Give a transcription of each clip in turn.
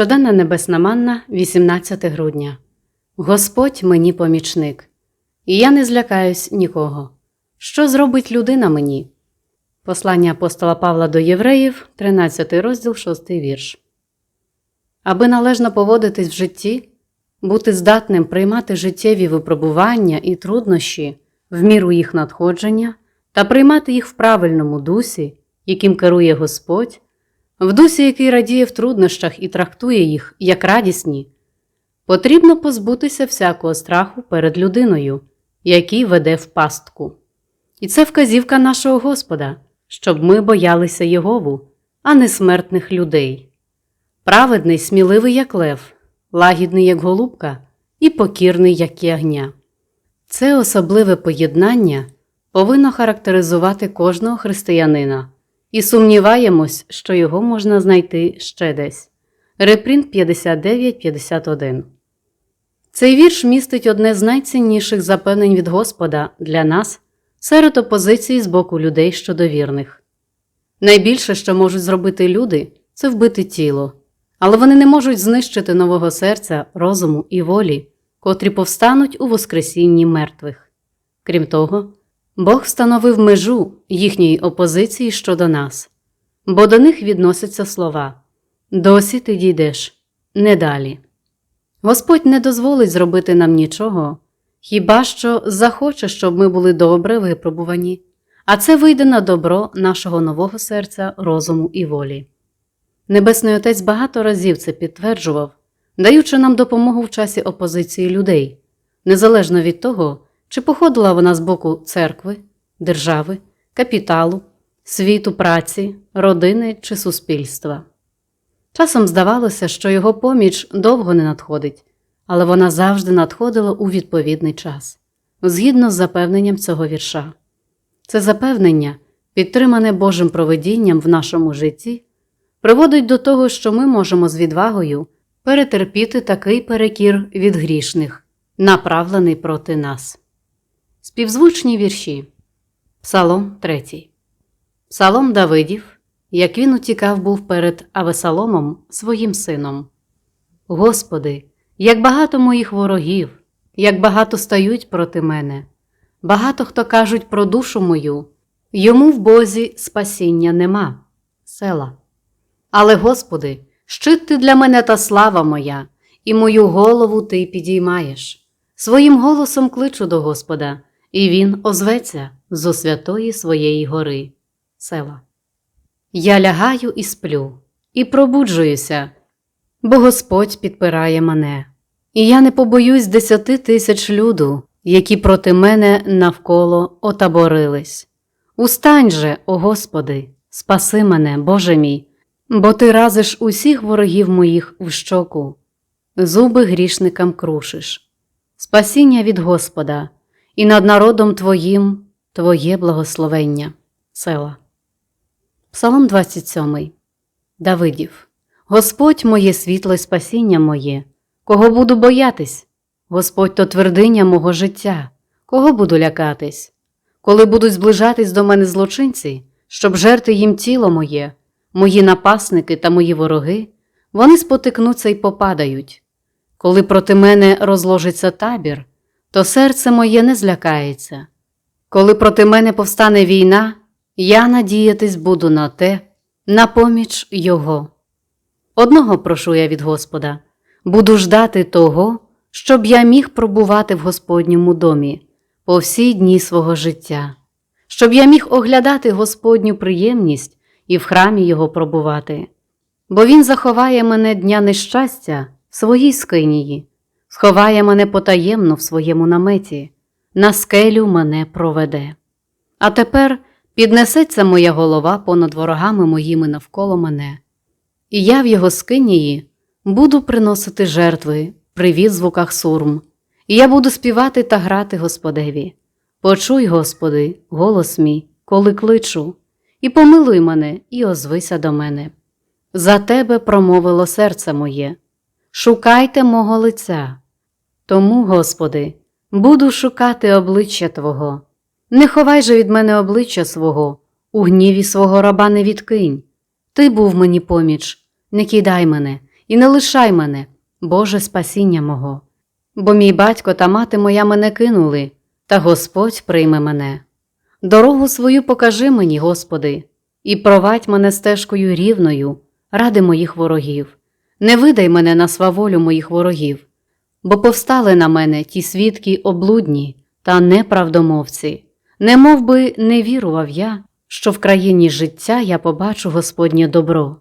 Щоденна небесна манна, 18 грудня. Господь мені помічник, і я не злякаюсь нікого. Що зробить людина мені? Послання апостола Павла до Євреїв, 13 розділ, 6 вірш. Аби належно поводитись в житті, бути здатним приймати життєві випробування і труднощі в міру їх надходження та приймати їх в правильному дусі, яким керує Господь, в дусі, який радіє в труднощах і трактує їх як радісні, потрібно позбутися всякого страху перед людиною, який веде в пастку. І це вказівка нашого Господа, щоб ми боялися Єгову, а не смертних людей. Праведний, сміливий, як лев, лагідний, як голубка, і покірний, як ягня. Це особливе поєднання повинно характеризувати кожного християнина, і сумніваємось, що його можна знайти ще десь. Репринт 59-51 Цей вірш містить одне з найцінніших запевнень від Господа для нас серед опозиції з боку людей щодо вірних. Найбільше, що можуть зробити люди, це вбити тіло, але вони не можуть знищити нового серця, розуму і волі, котрі повстануть у Воскресінні мертвих. Крім того, Бог встановив межу їхньої опозиції щодо нас, бо до них відносяться слова Досі ти дійдеш, не далі. Господь не дозволить зробити нам нічого, хіба що захоче, щоб ми були добре випробувані, а це вийде на добро нашого нового серця, розуму і волі. Небесний Отець багато разів це підтверджував, даючи нам допомогу в часі опозиції людей, незалежно від того, чи походила вона з боку церкви, держави, капіталу, світу праці, родини чи суспільства. Часом здавалося, що його поміч довго не надходить, але вона завжди надходила у відповідний час, згідно з запевненням цього вірша. Це запевнення, підтримане Божим проведінням в нашому житті, приводить до того, що ми можемо з відвагою перетерпіти такий перекір від грішних, направлений проти нас. Співзвучні вірші Псалом 3 Псалом Давидів, як він утікав був перед Авесаломом своїм сином. Господи, як багато моїх ворогів, як багато стають проти мене, багато хто кажуть про душу мою, йому в Бозі спасіння нема. Села. Але, Господи, щит ти для мене та слава моя, і мою голову ти підіймаєш. Своїм голосом кличу до Господа, і Він озветься зо святої своєї гори. Села. Я лягаю і сплю, і пробуджуюся, бо Господь підпирає мене, і я не побоюсь десяти тисяч люду, які проти мене навколо отаборились. Устань же, о Господи, спаси мене, Боже мій, бо ти разиш усіх ворогів моїх в щоку, зуби грішникам крушиш. Спасіння від Господа, і над народом Твоїм Твоє благословення. Села. Псалом 27. Давидів. Господь моє світло й спасіння моє, кого буду боятись? Господь то твердиня мого життя, кого буду лякатись? Коли будуть зближатись до мене злочинці, щоб жерти їм тіло моє, мої напасники та мої вороги, вони спотикнуться й попадають. Коли проти мене розложиться табір, то серце моє не злякається. Коли проти мене повстане війна, я надіятись буду на те, на поміч Його. Одного прошу я від Господа буду ждати того, щоб я міг пробувати в Господньому домі по всі дні свого життя, щоб я міг оглядати Господню приємність і в храмі Його пробувати, бо Він заховає мене дня нещастя в своїй скинії, сховає мене потаємно в своєму наметі, на скелю мене проведе. А тепер піднесеться моя голова понад ворогами моїми навколо мене, і я в його скинії буду приносити жертви при відзвуках сурм, і я буду співати та грати Господеві. Почуй, Господи, голос мій, коли кличу, і помилуй мене, і озвися до мене. За тебе промовило серце моє. Шукайте мого лиця. Тому, Господи, буду шукати обличчя Твого. Не ховай же від мене обличчя свого, у гніві свого раба не відкинь. Ти був мені поміч, не кидай мене, і не лишай мене, Боже спасіння мого. Бо мій батько та мати моя мене кинули, та Господь прийме мене. Дорогу свою покажи мені, Господи, і провадь мене стежкою рівною, ради моїх ворогів. Не видай мене на сваволю моїх ворогів, бо повстали на мене ті свідки облудні та неправдомовці, не мов би не вірував я, що в країні життя я побачу Господнє добро.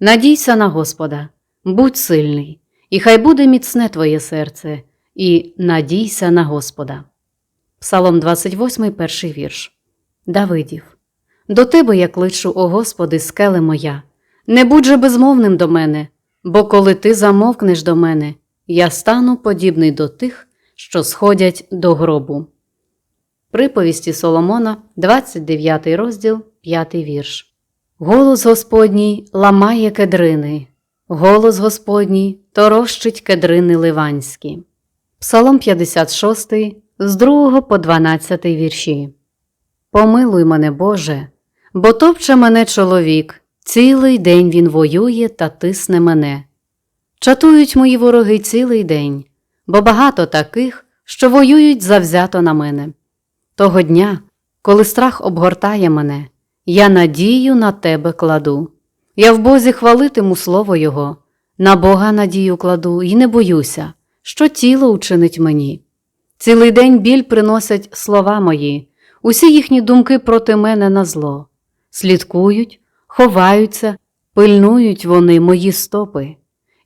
Надійся на Господа, будь сильний, і хай буде міцне твоє серце, і надійся на Господа. Псалом 28, перший вірш. Давидів. До тебе я кличу, о Господи, скеле моя, не будь же безмовним до мене, бо коли ти замовкнеш до мене, я стану подібний до тих, що сходять до гробу. Приповісті Соломона, 29 розділ, 5 вірш. Голос Господній ламає кедрини, голос Господній торощить кедрини ливанські. Псалом 56 з 2 по 12 вірші. Помилуй мене, Боже, бо топче мене чоловік, цілий день він воює та тисне мене. Чатують мої вороги цілий день, бо багато таких, що воюють завзято на мене. Того дня, коли страх обгортає мене, я надію на тебе кладу. Я в Бозі хвалитиму слово Його, на Бога надію кладу і не боюся, що тіло учинить мені. Цілий день біль приносять слова мої, усі їхні думки проти мене на зло. Слідкують, ховаються, пильнують вони мої стопи,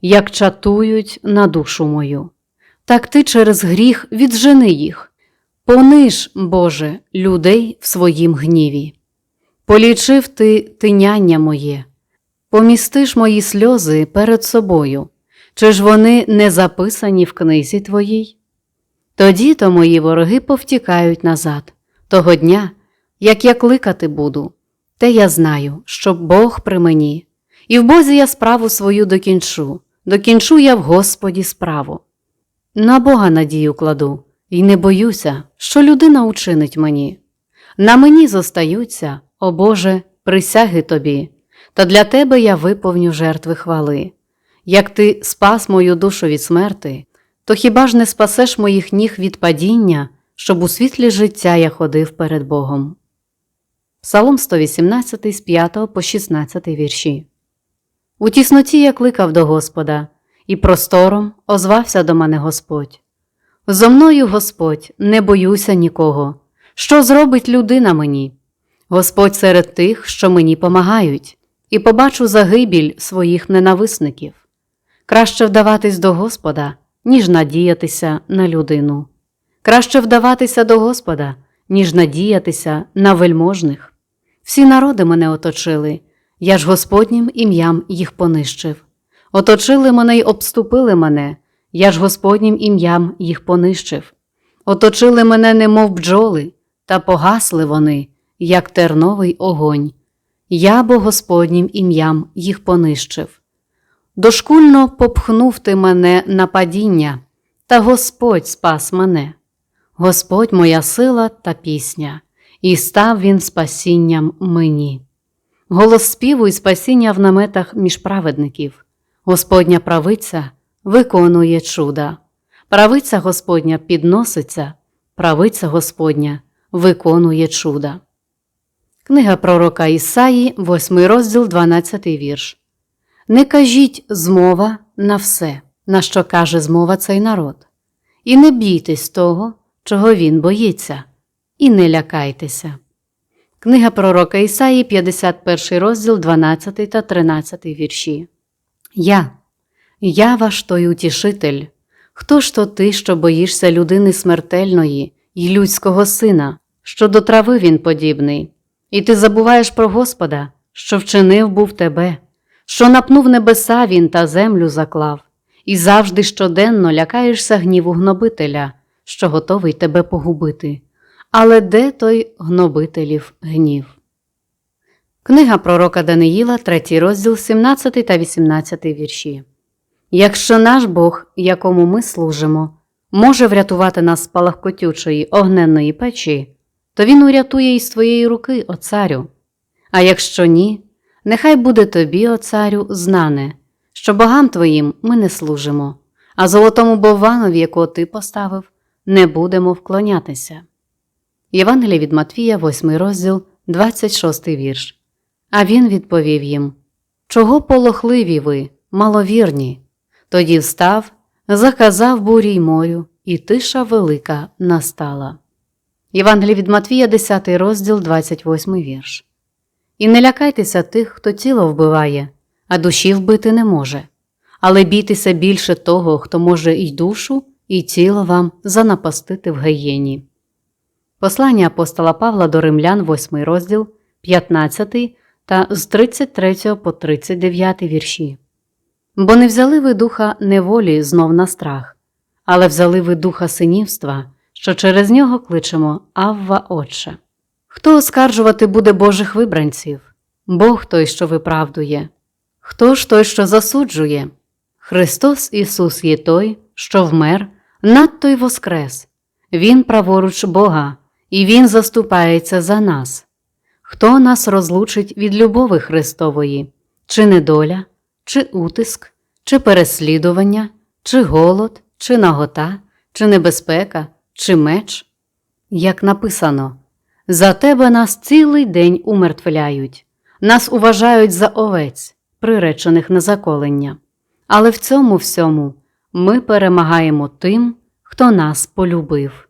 як чатують на душу мою. Так ти через гріх віджени їх. Пониж, Боже, людей в своїм гніві. Полічив ти тиняння моє, помістиш мої сльози перед собою, чи ж вони не записані в книзі твоїй? Тоді то мої вороги повтікають назад, того дня, як я кликати буду, те я знаю, що Бог при мені, і в Бозі я справу свою докінчу, докінчу я в Господі справу. На Бога надію кладу, і не боюся, що людина учинить мені. На мені зостаються, о Боже, присяги тобі, та для тебе я виповню жертви хвали. Як ти спас мою душу від смерти, то хіба ж не спасеш моїх ніг від падіння, щоб у світлі життя я ходив перед Богом? Псалом 118 з 5 по 16 вірші. У тісноті я кликав до Господа, і простором озвався до мене Господь. Зо мною Господь, не боюся нікого. Що зробить людина мені? Господь серед тих, що мені помагають, і побачу загибіль своїх ненависників. Краще вдаватись до Господа, ніж надіятися на людину. Краще вдаватися до Господа, ніж надіятися на вельможних. Всі народи мене оточили, я ж Господнім ім'ям їх понищив. Оточили мене й обступили мене, я ж Господнім ім'ям їх понищив. Оточили мене, немов бджоли, та погасли вони, як терновий огонь. Я бо Господнім ім'ям їх понищив. Дошкульно попхнув ти мене на падіння, та Господь спас мене. Господь моя сила та пісня, і став він спасінням мені. Голос співу і спасіння в наметах між праведників. Господня правиця виконує чуда. Правиця Господня підноситься, правиця Господня виконує чуда. Книга пророка Ісаї, 8 розділ, 12 вірш. Не кажіть змова на все, на що каже змова цей народ, і не бійтесь того, чого він боїться, і не лякайтеся. Книга пророка Ісаї, 51 розділ, 12 та 13 вірші. Я, я ваш той утішитель. Хто ж то ти, що боїшся людини смертельної і людського сина, що до трави він подібний, і ти забуваєш про Господа, що вчинив був тебе, що напнув небеса він та землю заклав, і завжди щоденно лякаєшся гніву гнобителя, що готовий тебе погубити. Але де той гнобителів гнів? Книга пророка Даниїла, 3 розділ, 17 та 18 вірші. Якщо наш Бог, якому ми служимо, може врятувати нас з палахкотючої огненної печі, то Він урятує із твоєї руки, о царю. А якщо ні, нехай буде тобі, о царю, знане, що богам твоїм ми не служимо, а золотому бовванові, якого ти поставив, не будемо вклонятися. Євангеліє від Матвія, 8 розділ, 26 вірш. А він відповів їм: Чого полохливі ви, маловірні? Тоді встав, заказав бурі й морю, і тиша велика настала. Євангеліє від Матвія, 10 розділ, 28 вірш. І не лякайтеся тих, хто тіло вбиває, а душі вбити не може, але бійтеся більше того, хто може і душу, і тіло вам занапастити в геєні. Послання апостола Павла до римлян, 8 розділ, 15 та з 33 по 39 вірші. Бо не взяли ви духа неволі знов на страх, але взяли ви духа синівства, що через нього кличемо Авва Отче. Хто оскаржувати буде Божих вибранців? Бог той, що виправдує. Хто ж той, що засуджує? Христос Ісус є той, що вмер, надто й воскрес. Він праворуч Бога, і Він заступається за нас. Хто нас розлучить від любови Христової, чи недоля, чи утиск, чи переслідування, чи голод, чи нагота, чи небезпека, чи меч? Як написано, за тебе нас цілий день умертвляють, нас уважають за овець, приречених на заколення. Але в цьому всьому ми перемагаємо тим, хто нас полюбив.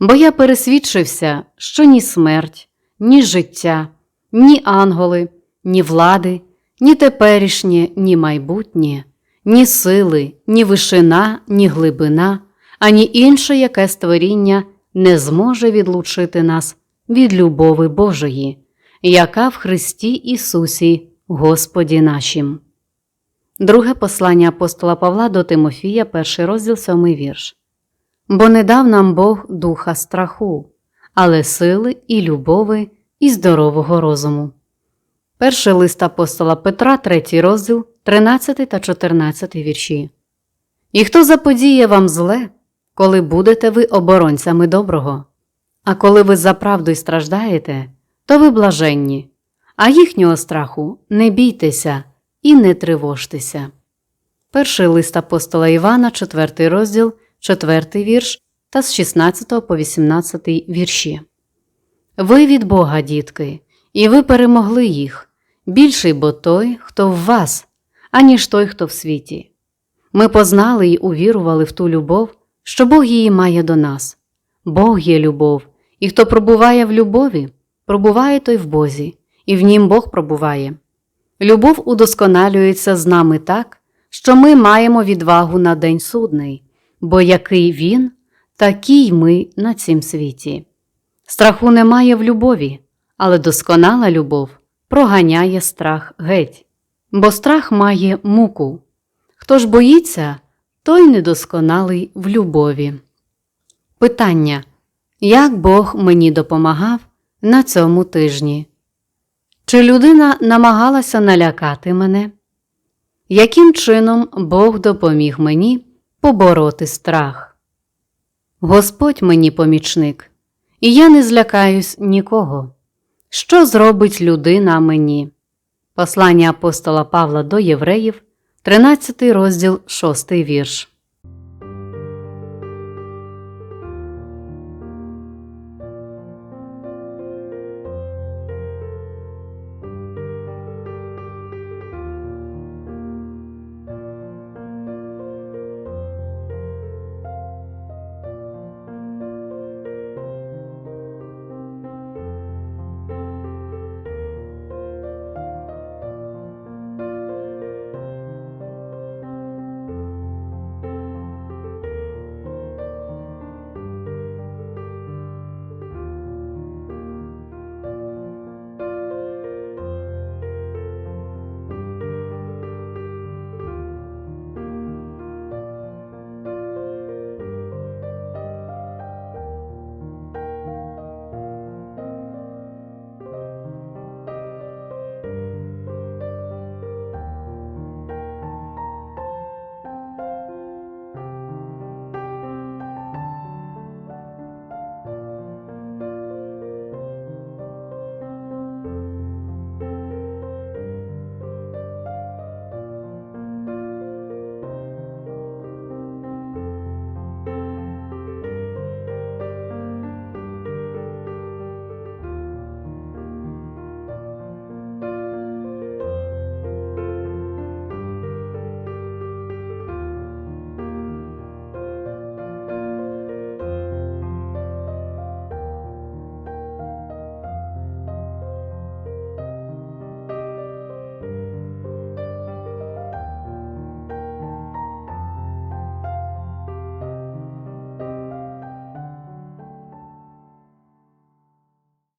Бо я пересвідчився, що ні смерть, ні життя, ні ангели, ні влади, ні теперішнє, ні майбутнє, ні сили, ні вишина, ні глибина, ані інше яке створіння не зможе відлучити нас від любови Божої, яка в Христі Ісусі, Господі нашим. Друге послання апостола Павла до Тимофія, перший розділ, сьомий вірш. Бо не дав нам Бог духа страху, але сили і любови, і здорового розуму. Перший лист апостола Петра, третій розділ, 13 та 14 вірші. І хто заподіє вам зле, коли будете ви оборонцями доброго? А коли ви за правду й страждаєте, то ви блаженні, а їхнього страху не бійтеся і не тривожтеся. Перший лист апостола Івана, 4 розділ, 4 вірш та з 16 по 18 вірші. Ви від Бога, дітки, і ви перемогли їх. Більший бо той, хто в вас, аніж той, хто в світі. Ми познали й увірували в ту любов, що Бог її має до нас. Бог є любов, і хто пробуває в любові, пробуває той в Бозі, і в нім Бог пробуває. Любов удосконалюється з нами так, що ми маємо відвагу на день судний, бо який він, такий ми на цім світі. Страху немає в любові, але досконала любов проганяє страх геть, бо страх має муку. Хто ж боїться, той недосконалий в любові. Питання Як Бог мені допомагав на цьому тижні? Чи людина намагалася налякати мене? Яким чином Бог допоміг мені побороти страх? Господь мені помічник, і я не злякаюсь нікого. Що зробить людина мені? Послання апостола Павла до Євреїв, 13 розділ, 6 вірш.